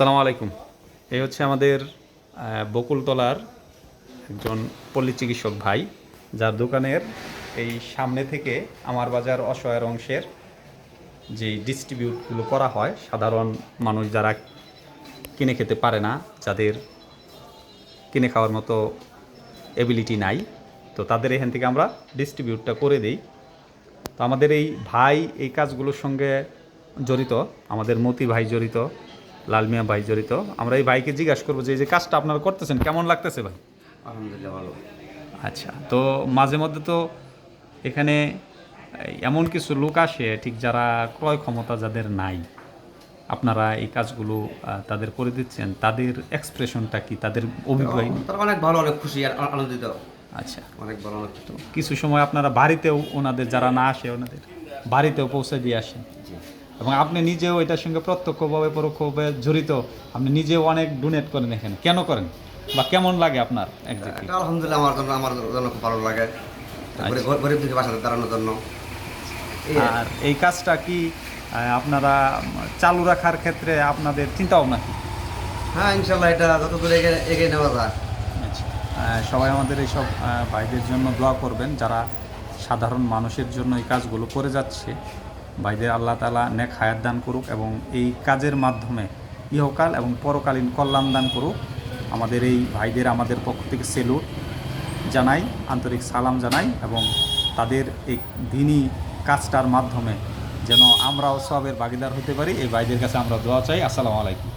আসসালামু আলাইকুম। এই হচ্ছে আমাদের বকুলতলার একজন পল্লী চিকিৎসক ভাই, যার দোকানের এই সামনে থেকে আমার বাজার অসহায়ের অংশের যে ডিস্ট্রিবিউটগুলো করা হয়, সাধারণ মানুষ যারা কিনে খেতে পারে না, যাদের কিনে খাওয়ার মতো এবিলিটি নাই, তো তাদের এখান থেকে আমরা ডিস্ট্রিবিউটটা করে দিই। তো আমাদের এই ভাই এই কাজগুলোর সঙ্গে জড়িত, আমাদের মতি ভাই জড়িত লালমিয়া ভাই জড়িত। আমরা এই ভাইকে জিজ্ঞাসা করব যে এই যে কাজটা আপনারা করতেছেন কেমন লাগতেছে ভাই? আলহামদুলিল্লাহ ভালো। আচ্ছা তো মাঝে মধ্যে তো এখানে এমন কিছু লোক আসে ঠিক যারা ক্রয় ক্ষমতা যাদের নাই। আপনারা এই কাজগুলো তাদের করে দিচ্ছেন। তাদের এক্সপ্রেশনটা কি? তাদের অভিপ্রায় তারা অনেক ভালো অনেক খুশি আর আনন্দিত। আচ্ছা। অনেক ভালো অনেক কিছু সময় আপনারা বাড়িতেও ওনাদের যারা না আসে ওনাদের বাড়িতেও পৌঁছে দিয়ে আসেন। জি। এবং আপনি নিজেও এটার সঙ্গে প্রত্যক্ষভাবে পরোক্ষভাবে জড়িত আপনি নিজেও অনেক ডোনেট করেন এখানে। কেন করেন? বা কেমন লাগে আপনার আলহামদুলিল্লাহ আমার জন্য আমার জন্য খুব ভালো লাগে। তারপরে গরিব- দুঃখী বাসাতে দাঁড়ানোর জন্য। আর এই কাজটা কি আপনারা চালু রাখার ক্ষেত্রে আপনাদের চিন্তা ভাবনা কি হ্যাঁ ইনশাল্লাহ এটা যত দূরে এগিয়ে নেওয়া যায়। আচ্ছা। সবাই আমাদের এইসব ভাইদের জন্য দোয়া করবেন যারা সাধারণ মানুষের জন্য এই কাজগুলো করে যাচ্ছে। ভাইদের আল্লাহ তালা নেক হায়াত দান করুক এবং এই কাজের মাধ্যমে ইহকাল এবং পরকালীন কল্যাণ দান করুক। আমাদের এই ভাইদের আমাদের পক্ষ থেকে সেলুট জানাই, আন্তরিক সালাম জানাই এবং তাদের এই দিনই কাজটার মাধ্যমে যেন আমরাও সবের ভাগিদার হতে পারি। এই ভাইদের কাছে আমরা দোয়া চাই। আসসালামু আলাইকুম।